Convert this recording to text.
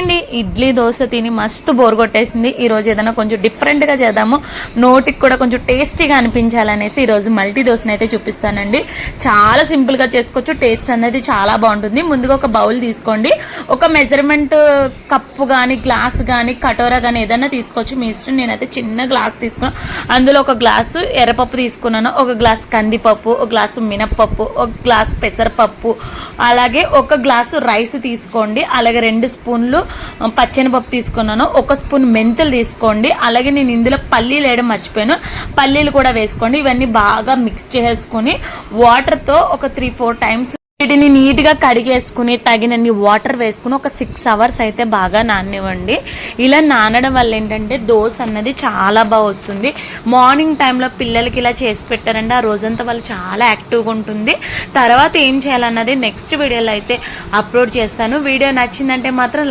అండి ఇడ్లీ దోశ తిని మస్తు బోర్ కొట్టేసింది. ఈరోజు ఏదైనా కొంచెం డిఫరెంట్గా చేద్దాము. నోటికి కూడా కొంచెం టేస్టీగా అనిపించాలనేసి ఈరోజు మల్టీ దోశని అయితే చూపిస్తానండి. చాలా సింపుల్గా చేసుకోవచ్చు. టేస్ట్ అనేది చాలా బాగుంటుంది. ముందుగా ఒక బౌల్ తీసుకోండి. ఒక మెజర్మెంట్ కప్పు కానీ గ్లాస్ కానీ కటోరా కానీ ఏదైనా తీసుకోవచ్చు. మీ ఇష్టం. నేనైతే చిన్న గ్లాస్ తీసుకున్నాను అందులో ఒక గ్లాసు ఎర్రపప్పు తీసుకున్నాను. ఒక గ్లాస్ కందిపప్పు ఒక గ్లాసు మినప్పప్పు ఒక గ్లాస్ పెసరపప్పు. అలాగే ఒక గ్లాసు రైస్ తీసుకోండి. అలాగే రెండు స్పూన్లు పచ్చనిపప్పు తీసుకున్నాను. ఒక స్పూన్ మెంతులు తీసుకోండి. అలాగే నేను ఇందులో పల్లీలు వేయడం మర్చిపోయాను. పల్లీలు కూడా వేసుకోండి. ఇవన్నీ బాగా మిక్స్ చేసుకొని వాటర్తో ఒక త్రీ ఫోర్ టైమ్స్ వీటిని నీట్గా కడిగేసుకుని తగినన్ని వాటర్ వేసుకుని ఒక సిక్స్ అవర్స్ అయితే బాగా నానివ్వండి. ఇలా నానడం వల్ల ఏంటంటే దోశ అన్నది చాలా బాగా వస్తుంది. మార్నింగ్ టైంలో పిల్లలకి ఇలా చేసి పెట్టారంటే ఆ రోజంతా వాళ్ళు చాలా యాక్టివ్గా ఉంటుంది. తర్వాత ఏం చేయాలన్నది నెక్స్ట్ వీడియోలో అయితే అప్లోడ్ చేస్తాను. వీడియో నచ్చిందంటే మాత్రం